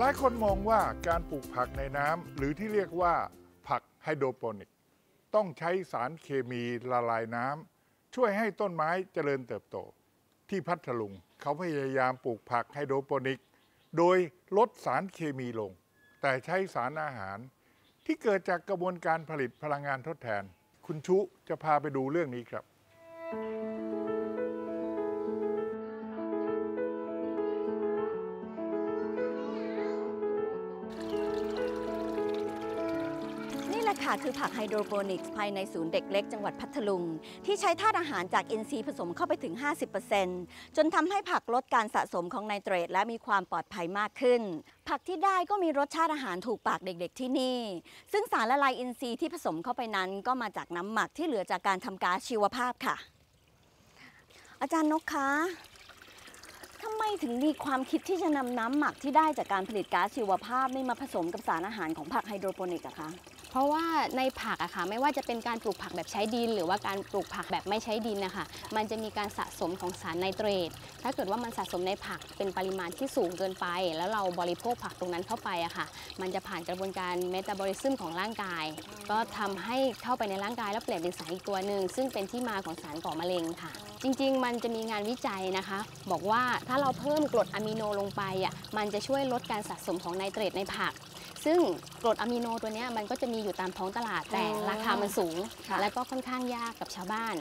หลายคนมองว่าการปลูกผักในน้ำหรือที่เรียกว่าผักไฮโดรโปนิก ต้องใช้สารเคมีละลายน้ำช่วยให้ต้นไม้เจริญเติบโต ที่พัทลุงเขาพยายามปลูกผักไฮโดรโปนิก โดยลดสารเคมีลง แต่ใช้สารอาหาร ที่เกิดจากกระบวนการผลิตพลังงานทดแทน คุณชุจะพาไปดูเรื่องนี้ครับ ค่ะ คือผักไฮโดรโปนิกส์ภายในศูนย์เด็กเล็กจังหวัดพัทลุง ที่ใช้ธาตุอาหารจากอินทรีย์ผสมเข้าไปถึง 50%จนทำให้ผักลดการสะสมของไนเตรตและมีความปลอดภัยมากขึ้น ผักที่ได้ก็มีรสชาติอาหารถูกปากเด็กๆที่นี่ ซึ่งสารละลายอินทรีย์ที่ผสมเข้าไปนั้น ก็มาจากน้ำหมักที่เหลือจากการทำก๊าซชีวภาพค่ะ อาจารย์นกคะ ทำไมถึงมีความคิดที่จะนำน้ำหมักที่ได้จากการผลิตก๊าซชีวภาพนี่มาผสมกับสารอาหารของผักไฮโดรโปนิกอะคะ เพราะว่าในผักอะค่ะไม่ว่าจะเป็นการปลูกผักแบบใช้ดิน หรือว่าการปลูกผักแบบไม่ใช้ดินนะคะมันจะมีการสะสมของสารไนเตรต ถ้าเกิดว่ามันสะสมในผักเป็นปริมาณที่สูงเกินไป แล้วเราบริโภคผักตรงนั้นเข้าไปอะค่ะ มันจะผ่านกระบวนการเมตาบอลิซึมของร่างกาย ก็ทำให้เข้าไปในร่างกายแล้วเปลี่ยนเป็นสารอีกตัวหนึ่งซึ่งเป็นที่มาของสารก่อมะเร็งค่ะ จริงๆ มันจะมีงานวิจัยนะคะ บอกว่าถ้าเราเพิ่มกรดอะมิโนลงไปอะมันจะช่วยลดการสะสมของไนเตรตในผัก ซึ่งกรดอะมิโนตัวเนี้ยมันก็จะมีอยู่ตามท้องตลาดแต่อ๋อราคามันสูงค่ะและก็ค่อนข้างยากกับชาวบ้าน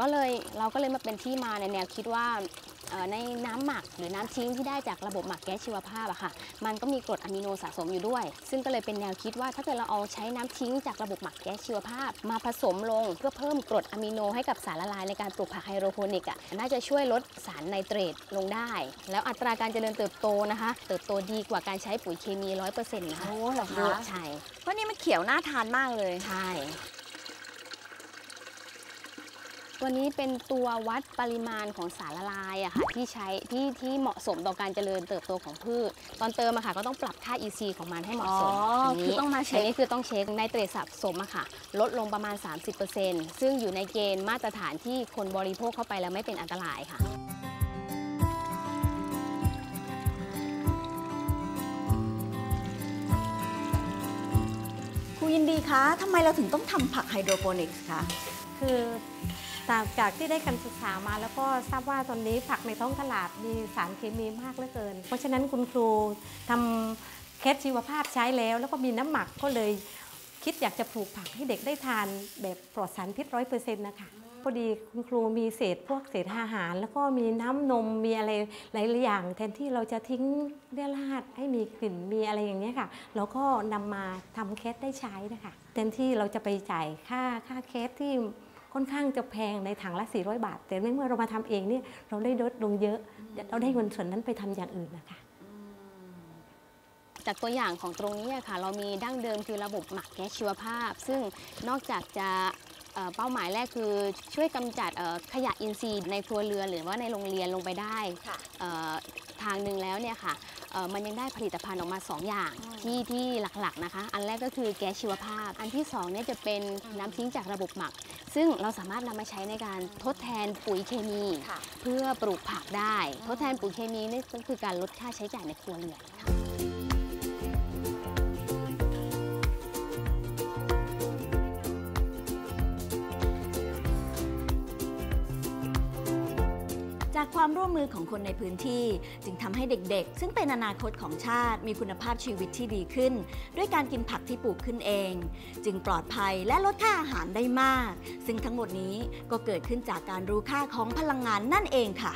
ก็เลยเราก็เลยมาเป็นที่มาในแนวคิดว่าเอ่อ ในน้ำหมักหรือน้ำทิ้งที่ได้จากระบบหมักแก๊สชีวภาพอะค่ะ มันก็มีกรดอะมิโนสะสมอยู่ด้วย ซึ่งก็เลยเป็นแนวคิดว่าถ้าเกิดเราเอาใช้น้ำทิ้งจากระบบหมักแก๊สชีวภาพ มาผสมลงเพื่อเพิ่มกรดอะมิโนให้กับสารละลายในการปลูกผักไฮโดรโปนิกอะน่าจะช่วยลดสารไนเตรตลงได้ แล้วอัตราการเจริญเติบโตนะคะ เติบโตดีกว่าการใช้ปุ๋ยเคมี 100%นะคะโอ้เหรอคะด้วยใช่เพราะนี่มันเขียวน่าทานมากเลยใช่ ตัวนี้เป็นตัววัดปริมาณของสารละลายอะค่ะที่ใช้ที่ที่เหมาะสมต่อการเจริญเติบโตของพืช ตอนเติมอะค่ะก็ต้องปรับค่า EC ของมันให้เหมาะสมอ๋ออันนี้คือต้องมาเช็คนนี้คือต้องเช็คไนเตรตสะสมอะค่ะ ลดลงประมาณ 30%ซึ่งอยู่ในเกณฑ์มาตรฐานที่คนบริโภคเข้าไปแล้วไม่เป็นอันตรายค่ะ ครูยินดีคะทำไมเราถึงต้องทำผักไฮโดรโปนิกส์คะ คือตาม จากที่ได้การศึกษามาแล้วก็ทราบว่าตอนนี้ผักในท้องตลาดมีสารเคมีมากเหลือเกิน เพราะฉะนั้นคุณครูทำแคสชีวภาพใช้แล้ว แล้วก็มีน้ำหมักก็เลยคิดอยากจะปลูกผักให้เด็กได้ทานแบบปลอดสารพิษร้อยเปอร์เซ็นต์นะคะพอดีคุณครูมีเศษพวกเศษอาหาร แล้วก็มีน้ำนมมีอะไรหลายอย่าง แทนที่เราจะทิ้งเรี่ยราดให้มีกลิ่นมีอะไรอย่างนี้ค่ะเราก็นำมาทำแคสได้ใช้นะคะแทนที่เราจะไปจ่ายค่าค่าแคสที่ ค่อนข้างจะแพงในถังละ 400 บาท แต่เมื่อเรามาทำเองเนี่ยเราได้ลดลงเยอะ เราได้เงินส่วนนั้นไปทำอย่างอื่นนะคะจากตัวอย่างของตรงนี้อะค่ะ เรามีดั้งเดิมคือระบบหมักแก๊สชีวภาพ ซึ่งนอกจากจะ เอ่อเป้าหมายแรกคือช่วยกำจัดเอ่อขยะอินทรีย์ในครัวเรือนหรือว่าในโรงเรียนลงไปได้ค่ะเอ่อทางหนึ่งแล้วเนี่ยค่ะเอ่อมันยังได้ผลิตภัณฑ์ออกมา 2 อย่างที่ที่หลักๆนะคะ อันแรกก็คือแก๊สชีวภาพ อันที่2เนี่ยจะเป็นน้ำทิ้งจากระบบหมัก ซึ่งเราสามารถนำมาใช้ในการทดแทนปุ๋ยเคมีค่ะเพื่อปลูกผักได้ ทดแทนปุ๋ยเคมีนี่ก็คือการลดค่าใช้จ่ายในครัวเรือนค่ะ จากความร่วมมือของคนในพื้นที่ จึงทำให้เด็กๆ ซึ่งเป็นอนาคตของชาติมีคุณภาพชีวิตที่ดีขึ้น ด้วยการกินผักที่ปลูกขึ้นเอง จึงปลอดภัยและลดค่าอาหารได้มาก ซึ่งทั้งหมดนี้ก็เกิดขึ้นจากการรู้ค่าของพลังงานนั่นเองค่ะ